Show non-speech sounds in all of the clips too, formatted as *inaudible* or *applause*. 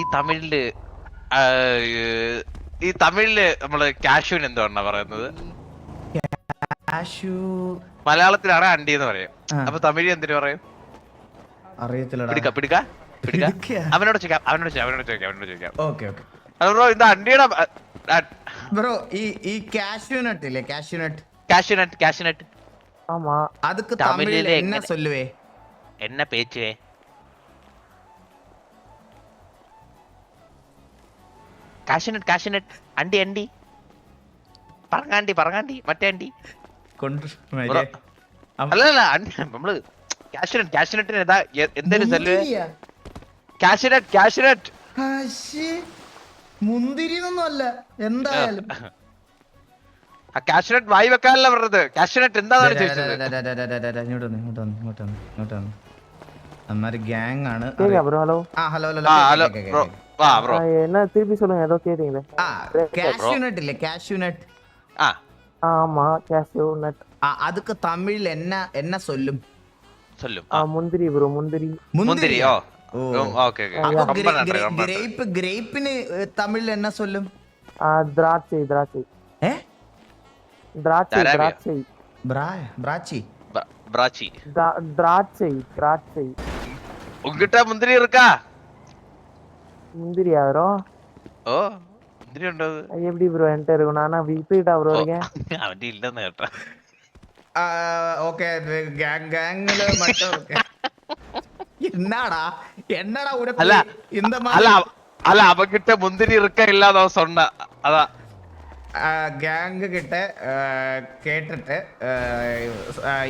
ഈ തമിഴിൽ ഈ തമിഴിൽ നമ്മൾ കാശുവിന് എന്തുവാണ് പറയുന്നത്? മലയാളത്തിലാണ് അണ്ടി എന്ന് പറയും. അപ്പൊ തമിഴ് എന്തിനു പറയും? അറിയത്തില്ലടാ. പിടിക്ക പിടിക്ക? അവനോട് ചോദിക്കാം അവനോട് ചോദിക്കാം അവനോട് ചോദിക്കാം അവനോട് ചോദിക്കാം. Okay okay. ബ്രോ ഇത് അണ്ടിയുടെ ബ്രോ ഈ ഈ കാഷ്യൂനട്ട് ഇല്ലേ കാഷ്യൂനട്ട്? Cashew nut cashew nut. ஆமா அதுக்கு தமிழ்ல என்ன சொல்லுவே என்ன பேச்சுவே കാശിനട്ട് അണ്ടി അണ്ടി. പറങ്ങാണ്ടി പറങ്ങാണ്ടി. മറ്റേ അണ്ടി. അല്ലല്ല നമ്മൾ കാശിനട്ട് കാശിനട്ടിന് ഏതാ എന്തേലും ചെല്ലുവേ. കാശിനട്ട് കാശിനട്ട്. മുന്തിരി എന്തായാലും. ആ കാശുനട്ട് വായി വെക്കാനല്ല പറഞ്ഞത് കാശുനട്ട് എന്താണെന്ന് ചോദിച്ചത് ഇങ്ങോട്ട് വന്ന് ഇങ്ങോട്ട് വന്ന് ഇങ്ങോട്ട് വന്ന് ഇങ്ങോട്ട് വന്ന് അമ്മാര് ഗ്യാങ് ആണ് கேக்குதா ப்ரோ ഹലോ ആ ഹലോ ഹലോ ആ ഹലോ ബ്രോ വാ ബ്രോ என்ன திருப்பி சொல்லுங்க ஏதோ கேட்டீங்களே ആ കാഷ്യൂ നട്ട് ഇല്ലേ കാഷ്യൂ നട്ട് ആ ஆமா கேஷ்யூ நட் ആ അതുക്ക് തമിഴിൽ എന്ന എന്ന സൊല്ലും ചൊല്ലും ஆ മുന്തിരി ബ്രോ മുന്തിരി മുന്തിരി ഓ ഓ. ഓക്കെ ഓക്കെ അപ്പൊ ரொம்ப ദ്രാക്ഷി ദ്രാക്ഷി ബ്രായ ബ്രാച്ചി ബ്രാച്ചി ദ്രാക്ഷി ദ്രാക്ഷി ഉങ്കിട്ട മുന്തിരി ഇറക്കാ முந்திரி யாரோ ஓ முந்திரி உண்டது எப்படி ப்ரோ என்கிட்ட இருக்கும் நானா விபிடா ப்ரோ இருக்கேன் அவன் இல்லன்னு கேட்டா ஓகே கேங் கேங்ல மட்டும் என்னடா என்னடா உனக்கு இந்த மாதிரி அல்ல அவகிட்ட முந்திரி இருக்க இல்லாத சொன்னா அதான் கேங்கு கிட்ட கேட்டுட்டு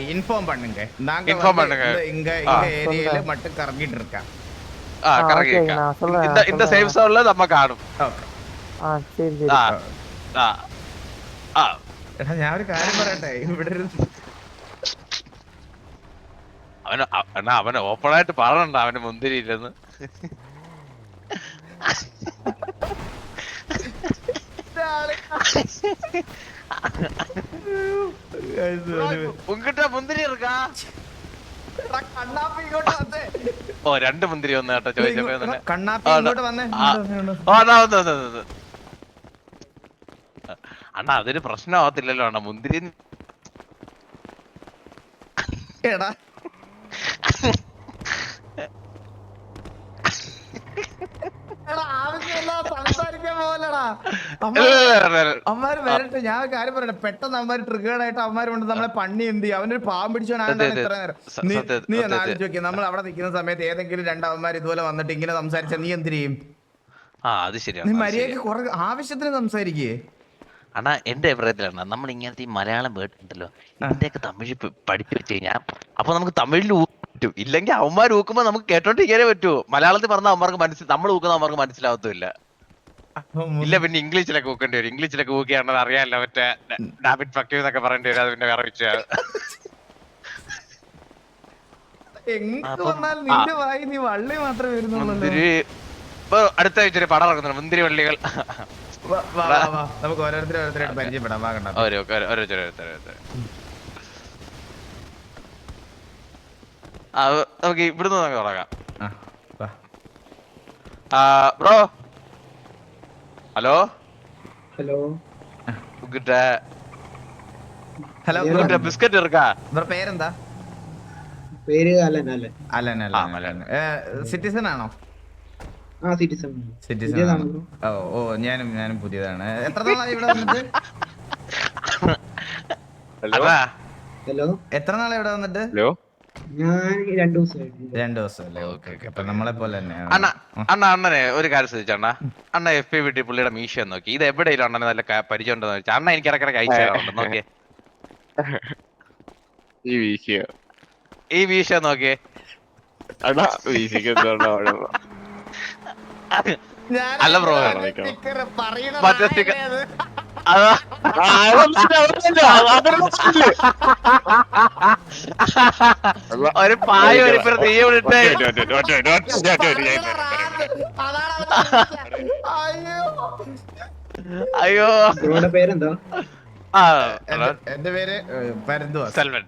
இன்ஃபார்ம் பண்ணுங்க நாங்க இன்ஃபார்ம் பண்ணுங்க இங்க இந்த ஏரியால மட்டும் கறங்கிட்டு இருக்கேன் ஆ கறங்கி இந்த இந்த சேஃப் சோன்ல நம்ம காணும் ஓகே ஆ சரி சரி ஆ ஆ എടാ ഞാൻ ഒരു കാര്യം പറയട്ടെ ഇവിടെ അവന് എന്നാ അവന് ഓപ്പൺ ആയിട്ട് പറയണ്ട അവന് മുന്തിരിയില്ലെന്ന് മുന്തിരി എടുക്കാ. കണ്ണാപ്പി ഇങ്ങോട്ട് വന്നേ. ഓ രണ്ട് മുന്തിരി വന്ന കേട്ടോ ചോദിച്ചപ്പോ അണ്ണാ അതൊരു പ്രശ്നമാകത്തില്ലല്ലോ അണ്ണാ മുന്തിരി എടാ എടാ ആവശ്യമില്ലാതെ സംസാരിക്കാൻ പോലടാ ഇല്ല, ഇല്ല, ഇല്ല, ഇല്ല. അമ്മാര് വരട്ടെ ഞാൻ കാര്യം പറയട്ടെ. പെട്ടെന്ന് അമ്മാര് ട്രിഗേർഡ് ആയിട്ട് അമ്മാര് കൊണ്ട് നമ്മളെ പണി എന്ത് ചെയ്യും? അവനൊരു പാവം പിടിച്ചോണ്ടാണ് ഇത്ര നേരം. നീ സത്യം, നീ ഒന്ന് സത്യം. ആലോചിച്ച് നോക്കി നമ്മൾ അവിടെ നിൽക്കുന്ന സമയത്ത് ഏതെങ്കിലും രണ്ടവന്മാർ ഇതുപോലെ വന്നിട്ട് ഇങ്ങനെ സംസാരിച്ച നീ എന്ത് ചെയ്യും? നീ മര്യാദയ്ക്ക്. കുറെ ആവശ്യത്തിന് സംസാരിക്കേ. അണ്ണാ എന്റെ അഭിപ്രായത്തിലാണ് നമ്മൾ ഇങ്ങനത്തെ ഈ മലയാളം വേർഡ് ഉണ്ടല്ലോ ഇതിന്റെയൊക്കെ തമിഴ് പഠിപ്പിച്ചു കഴിഞ്ഞാൽ അപ്പൊ നമുക്ക് തമിഴിൽ പറ്റും. ഇല്ലെങ്കിൽ അവന്മാർ ഊക്കുമ്പോ നമുക്ക് കേട്ടോണ്ടിരിക്കാനേ പറ്റൂ. മലയാളത്തിൽ പറഞ്ഞ അവന്മാർക്ക് മനസ്സിൽ നമ്മൾ ഊക്കുന്ന അവന്മാർക്ക് മനസ്സിലാവത്തുമില്ല. ഇല്ല പിന്നെ ഇംഗ്ലീഷിലൊക്കെ ഊക്കേണ്ടി വരും. ഇംഗ്ലീഷിലൊക്കെ ഊക്കിയാണെന്ന് അറിയാമല്ലോ മറ്റേ ഡാബിറ്റ് ഫക്യൂ എന്നൊക്കെ പറയേണ്ടി വരും. അത് പിന്നെ വേറെ വിഷയം. എങ്ങോട്ട് അപ്പം- വന്നാൽ നിന്റെ വായി നീ വള്ളി മാത്രമേ വരുന്നുള്ളൂ മുന്തിരി ഇപ്പൊ അടുത്ത ആഴ്ച ഒരു പടം ഇറങ്ങുന്നുണ്ട്. മുന്തിരി വള്ളികൾ. നമുക്ക് ഓരോരുത്തരും ഓരോരുത്തരായിട്ട് പരിചയപ്പെടാം. വാ കണ്ടാ? ഓരോരുത്തർ നമുക്ക് ഇവിടുന്ന് നമുക്ക് തുടങ്ങാം. ആ, bro. Hello? Hello. Hello biscuit എടുക്കാ. ബ്രോ പേരെന്താ? പേര് Alan Alan. Alan Alan. Citizen ആണോ? ആ സിറ്റിസൺ സിറ്റിസൺ. ഓ ഓ ഞാനും ഞാനും പുതിയതാണ്. എത്ര നാളായി ഇവിടെ വന്നിട്ട്? ഹലോ? ഹലോ? എത്ര നാളായി ഇവിടെ വന്നിട്ട്? ഞാൻ രണ്ടു ദിവസം അല്ലേ ഓക്കെ ഓക്കെ അപ്പൊ നമ്മളെ പോലെ തന്നെ അണ്ണ അണ്ണ അണ്ണനെ ഒരു കാര്യം ശ്രദ്ധിച്ചണ്ണ അണ്ണ എഫ് പി വീട്ടിൽ പുള്ളിയുടെ മീശ നോക്കി ഇത് എവിടെയാണ് അണ്ണനെ നല്ല പരിചയം ഉണ്ടെന്ന് ചോദിച്ചാൽ അണ്ണ എനിക്ക് ഇടക്കിടക്ക് അയച്ചു തരാറുണ്ട് നോക്കിയേ ഈ വീശിയോ ഈ മീശ നോക്കിയേ അല്ല ബ്രോ, മറ്റേ sticker. ഒരു പായ ഒരു തീ വിളിട്ട്. അയ്യോ. പേരെന്താ? ആ എന്റെ- പേര് സെൽവൻ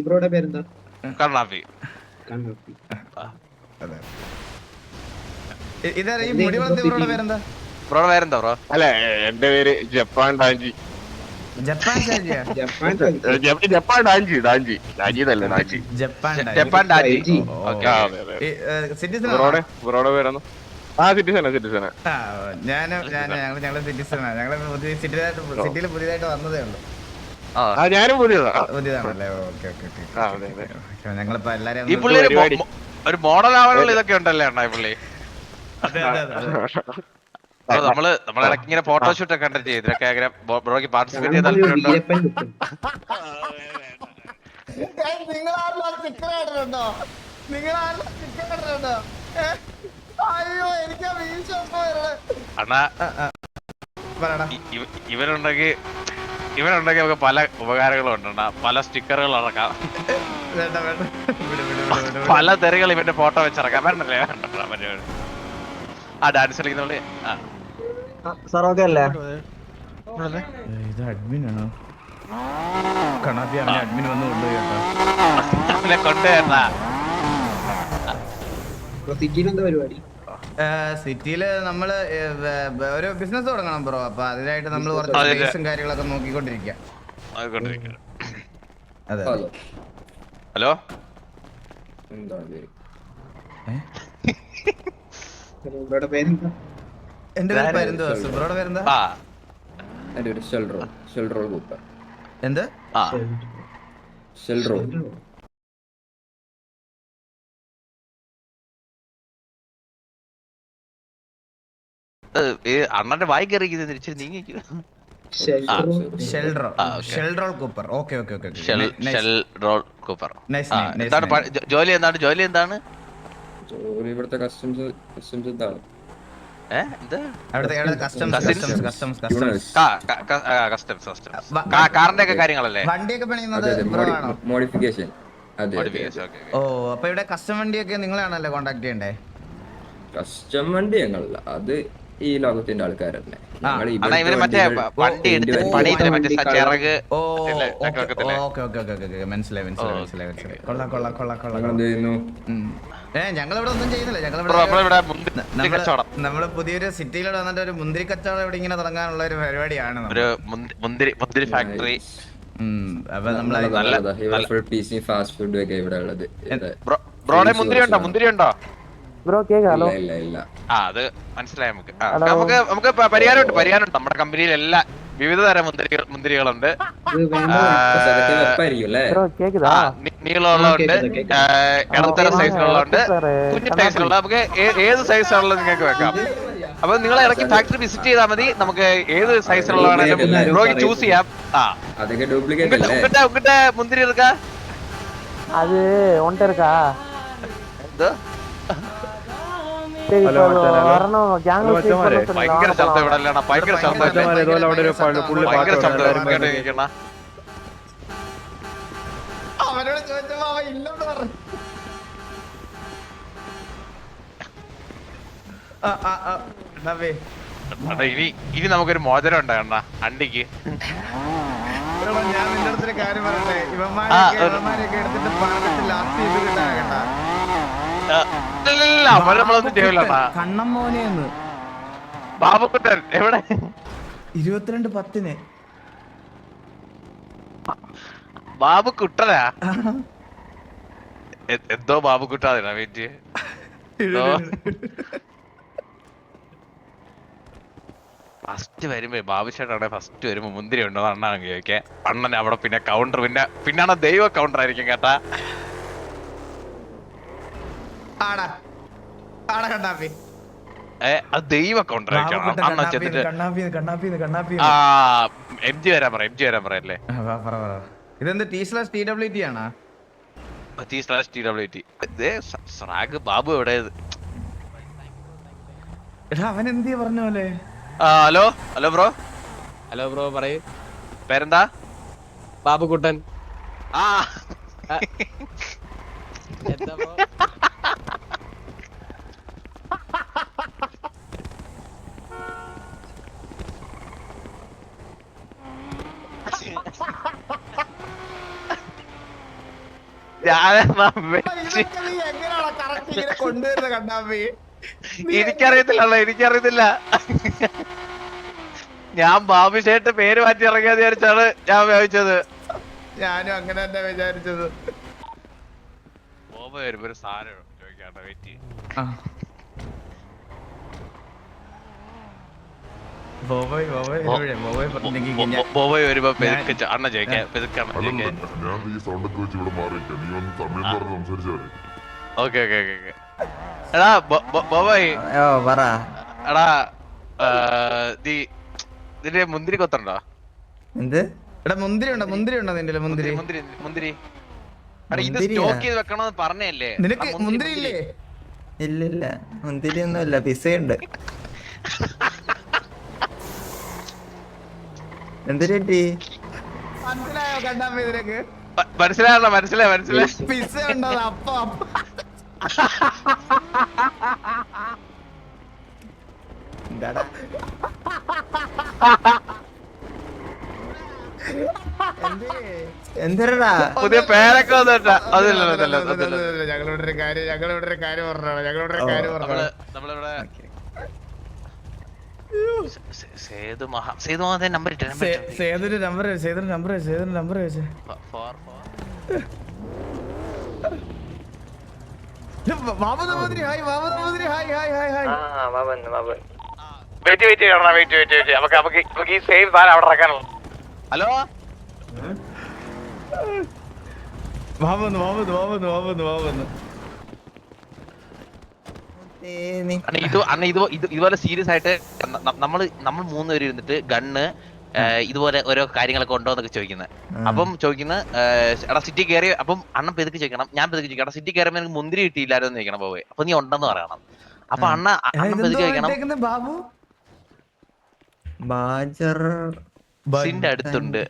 ബ്രോയുടെ പേരെന്താ? കണ്ണാപ്പി കണ്ണാപ്പി അതെ. ഇ- ഇതാരാ ഈ മുടി വളർത്തിയവരുടെ പേരെന്താ? ബ്രോ പേരെന്താ ബ്രോ? അല്ല എന്റെ പേര് ജപ്പാൻ ഡാഞ്ചി ജപ്പാൻ ജപ്പാൻ ഡാഞ്ചി ഡാഞ്ചി ഡാഞ്ചി അല്ല ഡാഞ്ചി ജപ്പാൻ ഡാജി. ഓക്കെ ആ പേരാണ് സിറ്റിസനാ സിറ്റിസനാ ഞാൻ ഞങ്ങൾ ഞങ്ങൾ സിറ്റിസണാ. ഞങ്ങൾ പുതിയ സിറ്റിയിലായിട്ട് സിറ്റിയിൽ പുതിയതായിട്ട് വന്നതേ ഉള്ളൂ. ഞാനും പുതിയതാണല്ലേ? Okay okay okay. ഞങ്ങളിപ്പോ എല്ലാരും ഒരു മോഡൽ ആവാനുള്ള ഇതൊക്കെ ഉണ്ടല്ലേ അണ്ണാ ഈ പുള്ളി? അതെ, അതെ, *laughs* നമ്മൾ നമ്മൾ ഇടയ്ക്ക് ഇങ്ങനെ ഫോട്ടോഷൂട്ട് ഒക്കെ കണ്ടിട്ട് ഇതിലൊക്കെ അങ്ങനെ ബ്രോയ്ക്ക് പാർട്ടിസിപ്പേറ്റ് ചെയ്യാൻ താല്പര്യമുണ്ടോ നിങ്ങൾ. സ്റ്റിക്കർ നിങ്ങൾ? സ്റ്റിക്കർ ഇടുന്നുണ്ടോ? അയ്യോ എനിക്ക് ആ വീഴ്ച അണ്ണാ ഇവരുണ്ടെങ്കിൽ ആ. പറയടാ. ഇ- ഇവ- ഇവനുണ്ടെങ്കിൽ ഇവനുണ്ടെങ്കിൽ നമുക്ക് പല ഉപകാരങ്ങളും ഉണ്ട് അണ്ണാ പല സ്റ്റിക്കറുകൾ ഇറക്കാം. പല തെറികൾ ഇവന്റെ ഫോട്ടോ വെച്ചിറക്കാം വേണ്ടല്ലേ വേണ്ട, വേണ്ട, വേണ്ട. ആ ഡാൻസ് കളിക്കുന്ന ആ സാർ ഓക്കെ അല്ലേ? ഇത് അഡ്മിൻ ആണോ? കണാപ്പി അവനെ അഡ്മിൻ വന്ന് കൊണ്ടുപോയി സിറ്റിയിൽ നമ്മൾ ഒരു ബിസിനസ് തുടങ്ങണം ബ്രോ. അപ്പൊ അതിനായിട്ട് നമ്മൾ കുറച്ച്. സ്പേസും കാര്യങ്ങളൊക്കെ നോക്കിക്കൊണ്ടിരിക്കുക അതെ. ഹലോ. എന്താ പേരെന്താ? എന്റെ പേര് ബ്രോയുടെ പേരെന്താ? ആ. കൂപ്പർ. എന്ത്? ആ. അണ്ണന്റെ വായി കയറി തിരിച്ച് നീങ്ങിക്കൂ? ഷെൽഡ്രോ. ഷെൽഡ്രോൾ കൂപ്പർ. ഓക്കെ ഓക്കെ ഓക്കെ ഷെൽ ഷെൽ റോൾ കൂപ്പർ. Nice ആ, name, nice എന്താണ് name. പണി- ജോ- ജോലി എന്താണ്? ജോലി എന്താണ്? ജോലി ഇവിടുത്തെ കസ്റ്റംസ് കസ്റ്റംസ് എന്താണ് കാറിന്റെ ഒക്കെ കാര്യങ്ങളല്ലേ? വണ്ടിയൊക്കെ പണിയുന്നത് മോഡിഫിക്കേഷൻ. ഓ അപ്പൊ ഇവിടെ കസ്റ്റം വണ്ടിയൊക്കെ നിങ്ങളാണല്ലേ കോണ്ടാക്ട് ചെയ്യണ്ടേ? കസ്റ്റം വണ്ടി ഞങ്ങളല്ല. അത് ഈ ലോകത്തിന്റെ ആൾക്കാരല്ലേ തന്നെ. ഞങ്ങളിവിടെ ഒന്നും ചെയ്യുന്നില്ല. ഞങ്ങളിവിടെ നമ്മൾ പുതിയൊരു സിറ്റിയിലൂടെ വന്നിട്ട് ഒരു മുന്തിരി കച്ചവടം ഇവിടെ ഇങ്ങനെ തുടങ്ങാനുള്ള ഒരു പരിപാടിയാണ്. ഒരു മുന്തി- മുന്തിരി മുന്തിരി ഫാക്ടറി ഉം. അപ്പൊ നല്ല- ഫുൾ പീസി ഫാസ്റ്റ് ഫുഡ് ഒക്കെ ഇവിടെ ഉള്ളത് ബ്രോടെ മുന്തിരി ഉണ്ടോ? മുന്തിരി ഉണ്ടോ? ബ്രോ കേക്കാലോ? ഇല്ല ഇല്ല ആ അത് മനസ്സിലായി നമുക്ക്. നമുക്ക് നമുക്ക് പ- പരിഹാരമുണ്ട് പരിഹാരമുണ്ട്. നമ്മുടെ കമ്പനിയിൽ എല്ലാ വിവിധ തരം മുന്തിരികൾ മുന്തിരികളുണ്ട്. ബ്രോ നീളമുള്ളതുണ്ട്. ഇടത്തര ഇടത്തരം സൈസിലുള്ളതുണ്ട് കുഞ്ഞു സൈസിലുള്ള നമുക്ക് ഏത് സൈസാണുള്ളത് നിങ്ങൾക്ക് വെക്കാം. അപ്പൊ നിങ്ങൾ ഇടയ്ക്ക് ഫാക്ടറി വിസിറ്റ് ചെയ്താൽ മതി. നമുക്ക് ഏത് സൈസിലുള്ളതാണെങ്കിലും ചൂസ് ചെയ്യാം. ആ. അതൊക്കെ ഡ്യൂപ്ലിക്കേറ്റ് അല്ലേ? മുന്തിരി എടുക്കാ. അത് ഉണ്ടിറക്കാ എന്തോ ഭയങ്കര ശബ്ദം ഇവിടെ അല്ലേടാ ഭയങ്കര ശബ്ദം? ഭയങ്കര ശബ്ദം കേട്ട് ഇരിക്കണ അവനോട് ചോദിച്ചപ്പോ അവൻ ഇല്ലെന്ന് പറഞ്ഞു ആ, ആ, ആ. നവ്വേ, അണ്ണാ ഇനി ഇനി നമുക്കൊരു മോചനം ഉണ്ടാകണ്ട അണ്ടിക്ക് ഞാൻ നിന്റെ അടുത്തൊരു കാര്യം പറയട്ടെ ഇവന്മാരൊക്കെ ഇവന്മാരൊക്കെ എടുത്തിട്ട് പറഞ്ഞിട്ട് ലാസ്റ്റ് കേട്ടാ കണ്ണം മോനെന്ന് ബാബുക്കുട്ടൻ എവിടെ? ഇരുപത്തിരണ്ട് പത്തിന്. ബാബുക്കുട്ടനാ? എന്തോ വെയിറ്റ് എന്തോ? ഫസ്റ്റ് വരുമ്പോ ബാബുശേട്ടാണ് ഫസ്റ്റ് വരുമ്പോ മുന്തിരി ഉണ്ടോ അണ്ണാണെങ്കിൽ ചോദിക്കേ. അണ്ണൻ അവിടെ പിന്നെ കൗണ്ടർ പിന്നെ പിന്നാണ് ദൈവ കൗണ്ടർ ആയിരിക്കും കേട്ടാ? ആടാ. ആടാ കണ്ണാപ്പി. ദൈവ എം ജി വരാൻ പറ എം ജി വരാൻ പറയല്ലേ? പറ, പറ. ഇതെന്ത് T slash T W T ആണോ? T slash T W T സ്രാഗ് Babu എവിടെ? അവൻ എന്തിയാ പറഞ്ഞ പോലെ? Hello hello bro. Hello bro പറയൂ. പേരെന്താ? ബാബുക്കുട്ടൻ. ആ. എന്താ ബ്രോ? എനിക്കറിയത്തില്ല എനിക്കറിയത്തില്ല. ഞാൻ ബാബുഷേട്ട് പേര് മാറ്റി ഇറങ്ങിയ വിചാരിച്ചാണ് ഞാൻ വ്യാപിച്ചത് ഞാനും അങ്ങനെ തന്നെ വിചാരിച്ചത്. വരുമ്പോ ഒരു സാധനം ചോദിക്കാട്ടെ വെയിറ്റ് ബോബോയ് ബോബോയ് ഞാൻ ഈ സൗണ്ട് വെച്ച് ഇവിടെ നീ ഒന്ന് തമിഴ് പറഞ്ഞ് സംസാരിച്ചാൽ മതി. ഓക്കെ ഓക്കെ എടാ ബോബോയ്. ഓ പറ. എടാ നീ മുന്തിരി കൊത്തണ്ടോ? എന്ത്? എടാ മുന്തിരി ഉണ്ടോ? മുന്തിരി ഉണ്ടോ നിന്റെ മുന്തിരി. മുന്തിരി മുന്തിരി എടാ സ്റ്റോക്ക് ചെയ്ത് വെക്കണമെന്ന് പറഞ്ഞല്ലേ നിനക്ക് മുന്തിരി ഇല്ലേ? ഇല്ലില്ല മുന്തിരി ഒന്നുമില്ല പിസയുണ്ട്. *laughs* എന്തൊരു മനസ്സിലായോ മനസ്സിലായി? മനസ്സിലായി? പിസ്സ ഉണ്ടോ അപ്പം. പുതിയ പേരൊക്കെ ഞങ്ങളിവിടെ ഒരു കാര്യം ഞങ്ങളിവിടെ ഒരു കാര്യം പറഞ്ഞോ ഞങ്ങളിവിടെ ഒരു കാര്യം പറഞ്ഞോ നമ്മളിവിടെ സേതു മഹാ സേതു മഹാ നമ്പർ നമ്പർ നമ്പർ നമ്പർ ആ വെയിറ്റ് വെയിറ്റ് ചെയ്യണം വെയിറ്റ് വെയിറ്റ് വെയിറ്റ്. നമുക്ക് നമുക്ക് ഈ അവിടെ ഹലോ? ബാബു വന്നു ബാബു വന്നു ബാബു വന്നു വന്നു ഇത് അന്ന് ഇത് ഇതുപോലെ സീരിയസ് ആയിട്ട് നമ്മൾ നമ്മൾ മൂന്ന് പേര് ഇരുന്നിട്ട് ഗണ്ണ് ഇതുപോലെ ഓരോ കാര്യങ്ങളൊക്കെ ഉണ്ടോ എന്നൊക്കെ ചോദിക്കുന്നത് അപ്പം ചോദിക്കുന്നത് എടാ സിറ്റി കയറി അപ്പം അണ്ണൻ പെതുക്കി ചോദിക്കണം ഞാൻ പെതുക്കി ചോദിക്കണം. സിറ്റി കയറുമ്പോൾ എനിക്ക് മുന്തിരി കിട്ടിയില്ലായിരുന്നു ചോദിക്കണം പോവേ. അപ്പൊ നീ ഉണ്ടെന്ന് പറയണം. അപ്പൊ അണ്ണ അണ്ണൻ പെതുക്കി ചോദിക്കണം. ബാബു? അടുത്തുണ്ട്.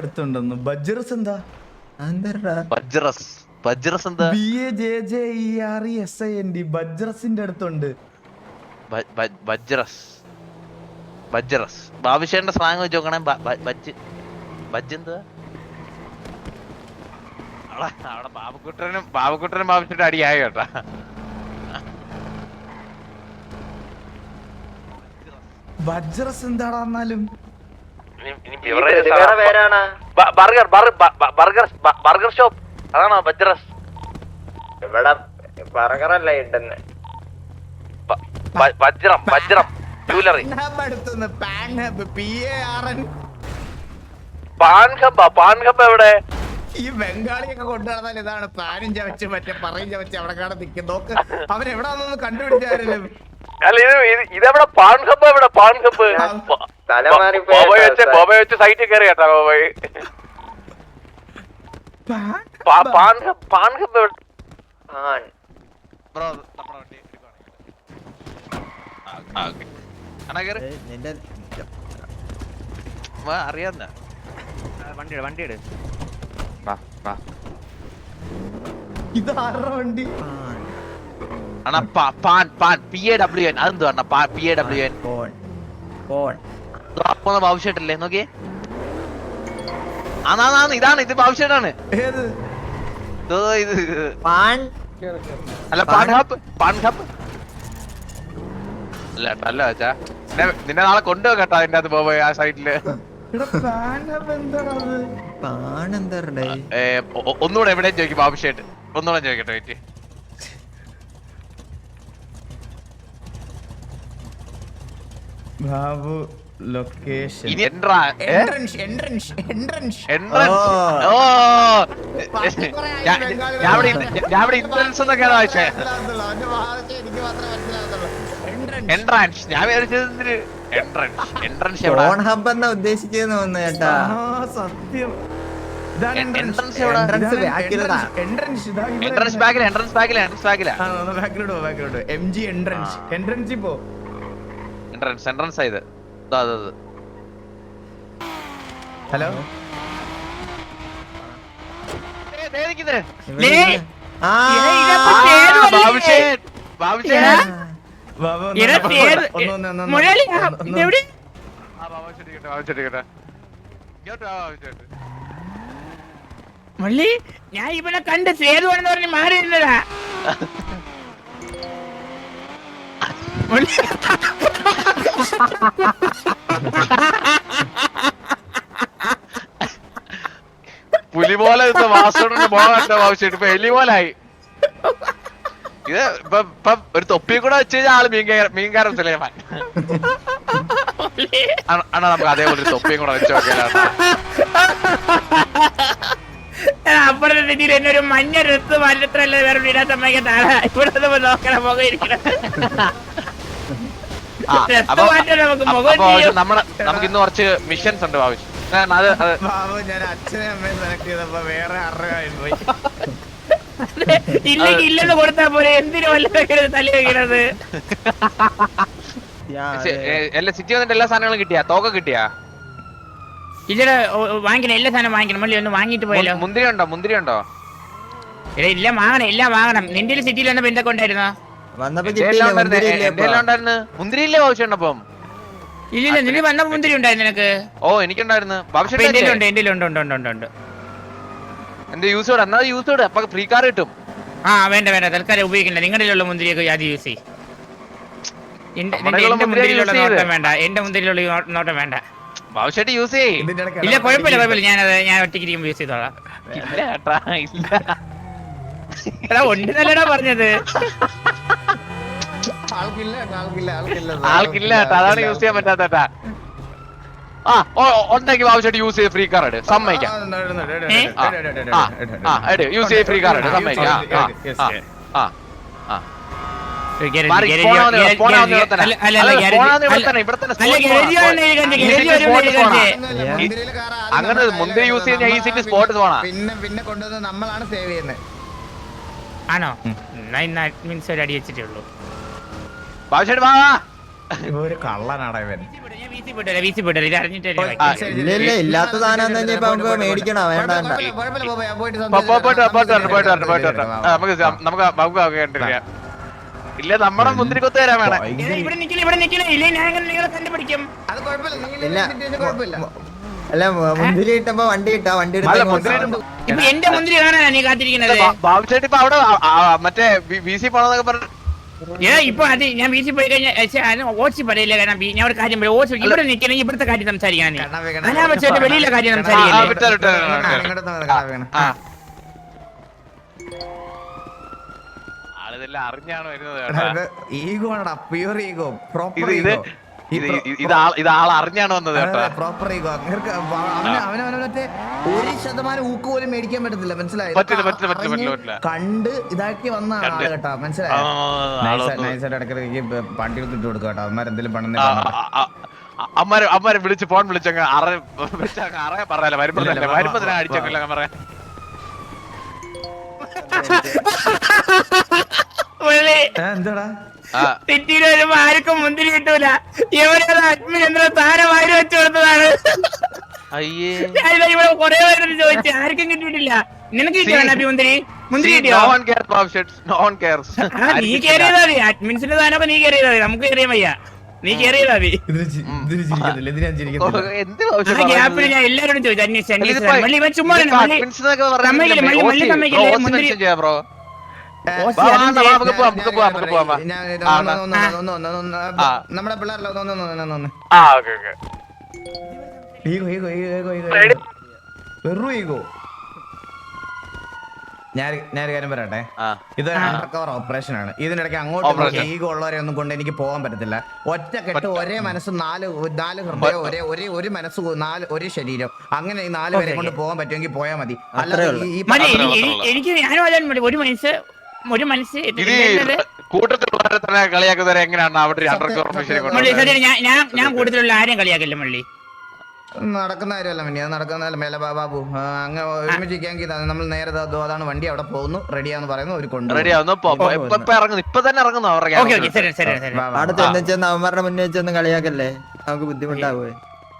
അടുത്തുണ്ടെന്ന്. ബജറസ് എന്താ? ബജറസ് ബജ്റസ് എന്താ? B A J J E R E S I N D ബജ്റസിന്റെ അടുത്തുണ്ട്. ബജ്റസ്. ബജ്റസ്. ബാബുഷേന്റെ സ്ലാങ് വെച്ച് നോക്കണേ. ബജ് ബജ് എന്താ? അവിടെ ബാബുക്കുട്ടനും ബാബുക്കുട്ടനും ബാബുച്ചിട്ട് അടിയായ കേട്ടാ. ബജ്റസ് എന്താടാ എന്നാലും? Burger burger burger shop. അതാണോ ബജ്റസ്? ഇവിടെ ബർഗറല്ല ഇണ്ടെന്ന്. വജ്രം വജ്രം ജൂലറി പാൻ പാൻ എവിടെ? ഈ ബംഗാളിയൊക്കെ കൊണ്ടുനടന്നാൽ ഇതാണ് പാനും ചവച്ച് മറ്റേ പറയും ചവച്ച് അവിടെ കാണാൻ നിൽക്കും നോക്ക് അവരെവിടാന്നൊന്ന് കണ്ടുപിടിച്ചാലും അല്ല ഇത് ഇതെവിടെ? പാൻ എവിടെ? പാൻ ഹബ്ബ് വെച്ച് സൈറ്റിൽ കയറി കേട്ടോ അറിയാന്ന വണ്ടിയുടെ വണ്ടിയുടെ ഇത് വണ്ടി പി എ ഡബ്ല്യു എൻ അതെന്ത് പറഞ്ഞ പി എ ഡബ്ല്യു എൻ ബാബുഷേട്ടല്ലേ നോക്കിയേ അതാണ് ഇതാണ് ഇത് ബാബുഷേട്ടാണ്. പാൻ. അല്ല പാൻ പാൻ അല്ല അല്ല നിന്നെ നാളെ കൊണ്ടുപോകാം കേട്ടോ അതിന്റെ അത് പോയി ആ സൈഡിൽ ഒന്നുകൂടെ എവിടെയും ചോദിക്കും ബാബുഷേട്ട്. ഒന്നുകൂടെ ചോദിക്കട്ടെ wait. Babu location entrance entrance entrance ഓ. ഞാൻ ഇവിടെ ഇൻട്രൻസ് എന്നൊക്കെയാണ് വായിച്ചേ എൻട്രൻസ് ഞാൻ വിചാരിച്ചത് എൻട്രൻസ് എൻട്രൻസ് എവിടെ? ഹബ് എന്നാ ഉദ്ദേശിച്ചെന്ന് തോന്നുന്നു ചേട്ടാ. എ- entrance. എവിടാ? Entrance back ഇലടാ. എൻട്രൻസ് ബാക്കിൽ എൻട്രൻസ് ബാക്കിൽ എൻട്രൻസ് ബാക്കിലാ എൻട്രൻസ് പോ. എൻട്രൻസ് എൻട്രൻസ് ആയത്. ഹലോ? മുള്ളി ഞാൻ ഇവിടെ കണ്ട് സേതു സേതുവാണെന്ന് പറഞ്ഞ് മാറിയിരുന്നതാ *laughs* പുലി പോലെ വാസോടിന്റെ മോഹം ആവശ്യമായിട്ട് ഇപ്പൊ എലി പോലായി ഇത് ഇപ്പൊ ഒരു തൊപ്പി കൂടെ വെച്ച് കഴിഞ്ഞാൽ ആൾ മീൻകാര മീൻകാരൻ സുലൈമാൻ നമുക്ക് അതേപോലെ ഒരു തൊപ്പിയും കൂടെ വെച്ച് നോക്കിയാലോ അപ്പുറത്തെ മഞ്ഞ രത്ത് മല്ലത്രല്ലേ വേറെ വീടാ സമ്മതിക്കാത്ത ആളാ ഇവിടെ നോക്കണം ഇരിക്കണം രത്ത് നമുക്ക് ഇന്ന് കുറച്ച് മിഷൻസ് ഉണ്ട് ആവശ്യം അത് ബാബു ഞാൻ അച്ഛനെ അമ്മയെ സെലക്ട് ചെയ്തപ്പോ വേറെ അറിവായി പോയി? *laughs* ഇല്ലെങ്കിൽ ഇല്ലെന്ന് കൊടുത്താ പോലെ എന്തിനു വല്ല വെക്കരുത് തല്ലി വെക്കണത്? *laughs* എല്ലാ സിറ്റി വന്നിട്ട് എല്ലാ സാധനങ്ങളും കിട്ടിയാ? തോക്ക കിട്ടിയാ? ഇല്ലട വാങ്ങിക്കണം. എല്ലാ സാധനം വാങ്ങിക്കണം. മല്ലി ഒന്ന് വാങ്ങിട്ട് പോയല്ലോ. മുന്തിരി ഉണ്ടോ? മുന്തിരി ഉണ്ടോ? എടാ എല്ലാം വാങ്ങണം എല്ലാം വാങ്ങണം. നിന്റെ സിറ്റിയിൽ വന്നപ്പോ എന്തൊക്കെ ഉണ്ടായിരുന്നോ? വന്നപ്പോ മുന്തിരിയില്ലേ ആവശ്യമുണ്ടപ്പം ഇല്ലില്ല നിന്റെ വന്നപ്പോ മുന്തിരി ഉണ്ടായിരുന്നു നിനക്ക്? ഓ എനിക്കുണ്ടായിരുന്നു. എന്റെ യൂസ് ചെയ്ത് എന്നാ യൂസ് ചെയ്ത് അപ്പൊ ഫ്രീ കാർ കിട്ടും. ആ വേണ്ട വേണ്ട. തൽക്കാലം ഉപയോഗിക്കണ്ട. നിങ്ങളുടെ ഉള്ള മുന്തിരിയൊക്കെ ആദ്യം യൂസ് ചെയ്യും. എന്റെ നമ്മുടെ നിന്റെ- ഉള്ള മുന്തിരിയിലുള്ള നോട്ടം വേണ്ട. എന്റെ മുന്തിരിയിലുള്ള ഈ നോ- നോട്ടം വേണ്ട. യൂസ് ചെയ്യ്. ഇല്ല കുഴപ്പമില്ല കുഴപ്പമില്ല. ഞാനത് ഞാൻ യൂസ് ചെയ്തോളാം. ഇല്ല ഉണ്ട് നല്ലടാ പറഞ്ഞത്? *laughs* ആൾക്കില്ല അതാണ് യൂസ് ചെയ്യാൻ പറ്റാത്ത ആ ഓ ഉണ്ടെങ്കിൽ ആവശ്യമായിട്ട് യൂസ് ചെയ്ത് ഫ്രീ കാർ എടു സമ്മതിക്കാം. യൂസ് ചെയ്ത് ഫ്രീ കാർ എടു സമ്മതിക്കാം. ആ, ആ. അങ്ങനെ മുന്തിരി യൂസ് ചെയ്യുന്ന സ്പോട്ട് ഈ പോണാ. പിന്നെ പിന്നെ കൊണ്ടുവന്ന് നമ്മളാണ് സേവ് ചെയ്യുന്നത് ആണോ? എന്നാ ഇന്ന് അഡ്മിൻസ് ഒരു അടി വെച്ചിട്ടേ ഉള്ളൂ. വാ ഒരു കള്ളനാടാ ഇവൻ ഇല്ല നമ്മടെ ഇല്ലാത്ത സാധനം തന്നെ ഇപ്പൊ നമുക്ക് മേടിക്കണോ വേണ്ട വേണ്ട പോ- പോ- പോയിട്ട് വാ, പോയിട്ട് വരട്ടെ, പോയിട്ട് വരട്ടെ, പോയിട്ട് വരട്ടെ. ആ, നമുക്ക് സം- നമുക്ക് നമുക്ക് നമുക്ക് കണ്ടിരിക്കാം. ഇല്ല നമ്മുടെ മുന്തിരി കൊത്ത് തരാൻ വേണം എടാ, ഇവിടെ നിക്കില്ല ഇവിടെ നിക്കില്ല ഇല്ലേ ഞാൻ അങ്ങനെ നിങ്ങളെ കണ്ടുപിടിക്കും അത് കുഴപ്പമില്ല നീ ഇല്ല. ഇതിന്റെ കുഴപ്പമില്ല അല്ല മു- മുന്തിരി വണ്ടി വണ്ടി അല്ല എടുത്ത് മുന്തിരി അങ്ങ് ഇപ്പൊ എന്റെ മുന്തിരി കാണാനാ നീ കാത്തിരിക്കുന്നത് ബാബുചേട്ടി ഇപ്പൊ അവിടെ ആ, ആ, മറ്റേ വി സി പോണെന്നൊക്കെ പറഞ്ഞു ഏ ഇപ്പൊ അത് ഞാൻ വീട്ടിൽ പോയി കഴിഞ്ഞാൽ ഓച്ചി പറയില്ല കാരണം ഞാൻ ഒരു കാര്യം പറയും ഓച്ചി ഇവിടെ നിൽക്കണമെങ്കിൽ ഇവിടുത്തെ കാര്യം സംസാരിക്കാൻ നീ. കണ്ണാ വീണ- അനാവശ്യമായിട്ട് വെളിയിലെ കാര്യം. ആളിതെല്ലാം അറിഞ്ഞാണ് വരുന്നത് ഈഗോ ആണ് പ്യൂർ ഈഗോ പ്രോപ്പർ ഈഗോ. ഇത് ആൾ അറിഞ്ഞാണ് വന്നത് കേട്ടോ. പ്രോപ്പർ ഈഗോ അവന് അവന് അവന് മറ്റേ ഒരു ശതമാനം ഊക്ക് പോലും മേടിക്കാൻ പറ്റത്തില്ല മനസ്സിലായോ. കണ്ട് ഇതാക്കി വന്ന. ആൾ കേട്ടോ മനസ്സിലായി? നൈസായിട്ട് ഇടയ്ക്കിടയ്ക്ക് പണ്ടി എടുത്തിട്ട് കൊടുക്കുക കേട്ടോ അവന്മാരെന്തെങ്കിലും പണം അമ്മാരെ അമ്മാരെ വിളിച്ച് ഫോൺ വിളിച്ചങ്ങ് അറ വിളിച്ചങ്ങ് അറയെ പറയാലോ വരുമ്പോഴല്ലേ വരുമ്പോ അടിച്ചങ്ങല്ല പറയാം. എന്താടാ? സിറ്റിയിൽ വരുമ്പോ ആർക്കും മുന്തിരി കിട്ടൂല. ഇവരത് അഡ്മിൻ താരം വാരി വെച്ചു കൊടുത്തതാണ്. അയ്യേ. ഞാൻ ഇവിടെ കൊറേ പേരോട് ചോദിച്ചു ആർക്കും കിട്ടിയിട്ടില്ല. നിനക്ക് മുന്തിരി? മുന്തിരി കിട്ടിയോ? നീ മതി. അഡ്മിൻസിന്റെ നീ മതി. നമുക്ക് കേറിയ വയ്യ. നീ മതി. ഞാൻ ആ ഗ്യാപ്പിൽ എല്ലാവരോടും ചോദിച്ചു. അന്വേഷിച്ചു അന്വേഷിച്ചു. മള്ളി ഇവൻ ചുമ്മാ മള്ളി മള്ളി- മള്ളി മുന്തിരി- നമ്മുടെ പിള്ളേരല്ലോ. Ego ego ego ego? വെറു ഈഗോ. ഞാൻ ഞാൻ കാര്യം പറയട്ടെ? ഇത് അണ്ടർകവർ ഓപ്പറേഷൻ ആണ്. ഇതിനിടയ്ക്ക് അങ്ങോട്ട്. ഈഗോ ഉള്ളവരെ ഒന്നും കൊണ്ട് എനിക്ക് പോകാൻ പറ്റത്തില്ല. ഒറ്റക്കെട്ട് ഒരേ മനസ്സ് നാല് നാല് ഹൃദയം ഒരേ ഒരേ ഒരു മനസ്സ് നാല് ഒരേ ശരീരം. അങ്ങനെ ഈ നാല് പേരെ കൊണ്ട് പോകാൻ പറ്റുമെങ്കിൽ പോയാൽ മതി. അല്ലാതെ എനിക്ക് എനിക്ക് ഞാനും അതാണ് ഒരു മനസ്സ് ഒരു മനസ്സ് ഇത് കൂട്ടത്തിലുള്ളവരെ തന്നെ കളിയാക്കുന്നവരെ എങ്ങനെയാണ് അവിടെ അണ്ടർ സത്യം. ഞാൻ ഞാൻ കൂടുതലുള്ള ആരെയും കളിയാക്കില്ല മള്ളി നടക്കുന്ന കാര്യമല്ല മിനി അത് നടക്കുന്നതല്ല മേലെ ബാബു ആ, അങ്ങ് ഒരുമിച്ചിരിക്കാമെങ്കിൽ നമ്മൾ നേരെ ദാ- അതാണ് വണ്ടി അവിടെ പോകുന്നു. റെഡിയാന്ന് പറയുന്നു ഒരു കൊണ്ട് റെഡി ആവുന്നു. ഇപ്പൊ തന്നെ ഇറങ്ങുന്നു അവരുടെ അടുത്ത് ഓക്കെ ശരി ശരി ശരി അവിടെ ചെന്ന് അവന്മാരുടെ മുന്നേ ചെന്ന് കളിയാക്കല്ലേ? നമുക്ക് ബുദ്ധിമുട്ടാവുവേ